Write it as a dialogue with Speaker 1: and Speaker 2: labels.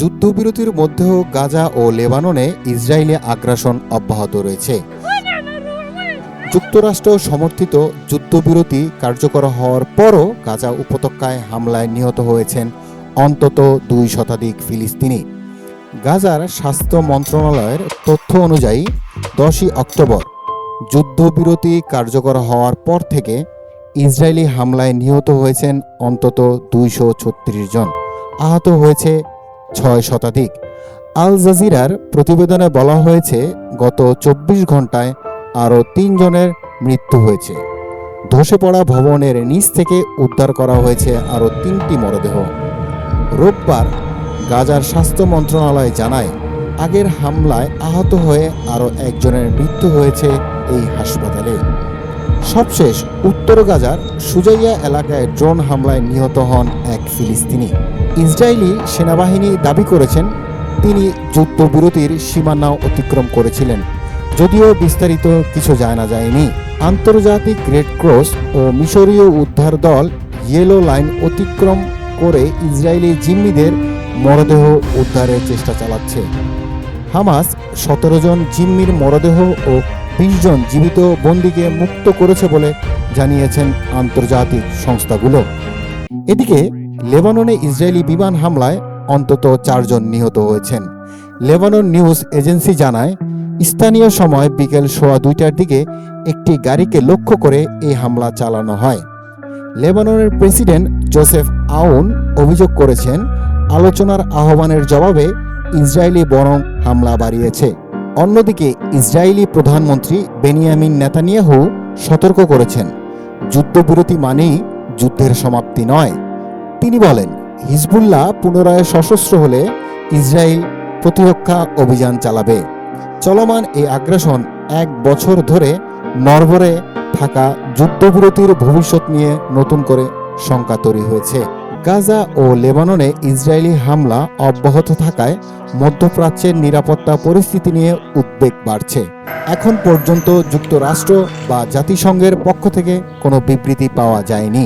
Speaker 1: যুদ্ধবিরতির মধ্যেও গাজা ও লেবাননে ইসরায়েলে আগ্রাসন অব্যাহত রয়েছে যুক্তরাষ্ট্র সমর্থিত যুদ্ধবিরতি কার্যকর হওয়ার পরও গাজা উপত্যকায় হামলায় নিহত হয়েছেন অন্তত দুই শতাধিক ফিলিস্তিনি গাজার স্বাস্থ্য মন্ত্রণালয়ের তথ্য অনুযায়ী দশই অক্টোবর যুদ্ধবিরতি কার্যকর হওয়ার পর থেকে ইসরায়েলি হামলায় নিহত হয়েছেন অন্তত দুইশো জন আহত হয়েছে ছয় শতাধিক আল জাজিরার প্রতিবেদনে বলা হয়েছে গত চব্বিশ ঘন্টায় আরও তিনজনের মৃত্যু হয়েছে ধসে পড়া ভবনের নিচ থেকে উদ্ধার করা হয়েছে আরও তিনটি মরদেহ রোববার গাজার স্বাস্থ্য মন্ত্রণালয় জানায় আগের হামলায় আহত হয়ে আরও একজনের মৃত্যু হয়েছে এই হাসপাতালে সবশেষ উত্তর গাজার সুজাইয়া এলাকায় ড্রোন হামলায় নিহত হন এক ফিলিস্তিনি ইসরায়েলি সেনাবাহিনী দাবি করেছেন তিনি যুদ্ধবিরতির সীমানা অতিক্রম করেছিলেন যদিও বিস্তারিত কিছু জানা যায়নি আন্তর্জাতিক রেড ক্রস ও মিশরীয় উদ্ধার দল ইয়েলো লাইন অতিক্রম করে ইসরায়েলি জিম্মিদের মরদেহ উদ্ধারের চেষ্টা চালাচ্ছে হামাস সতেরো জন জিম্মির মরদেহ ও বিশ জন জীবিত বন্দীকে মুক্ত করেছে বলে জানিয়েছেন আন্তর্জাতিক সংস্থাগুলো এদিকে লেবাননে ইসরায়েলি বিমান হামলায় অন্তত চারজন নিহত হয়েছেন লেবানন নিউজ এজেন্সি জানায় স্থানীয় সময় বিকেল সোয়া দুইটার দিকে একটি গাড়িকে লক্ষ্য করে এই হামলা চালানো হয় লেবাননের প্রেসিডেন্ট জোসেফ আউন অভিযোগ করেছেন আলোচনার আহ্বানের জবাবে ইসরায়েলি বরং হামলা বাড়িয়েছে অন্যদিকে ইসরায়েলি প্রধানমন্ত্রী বেনিয়ামিন নেতানিয়াহু সতর্ক করেছেন যুদ্ধবিরতি মানেই যুদ্ধের সমাপ্তি নয় তিনি বলেন হিজবুল্লাহ পুনরায় সশস্ত্র হলে ইসরায়েল প্রতিরক্ষা অভিযান চালাবে চলমান এই আগ্রাসন এক বছর ধরে নরবরে থাকা যুদ্ধবিরতির ভবিষ্যৎ নিয়ে নতুন করে শঙ্কা তৈরি হয়েছে গাজা ও লেবাননে ইসরায়েলি হামলা অব্যাহত থাকায় মধ্যপ্রাচ্যের নিরাপত্তা পরিস্থিতি নিয়ে উদ্বেগ বাড়ছে এখন পর্যন্ত যুক্তরাষ্ট্র বা জাতিসংঘের পক্ষ থেকে কোনো বিবৃতি পাওয়া যায়নি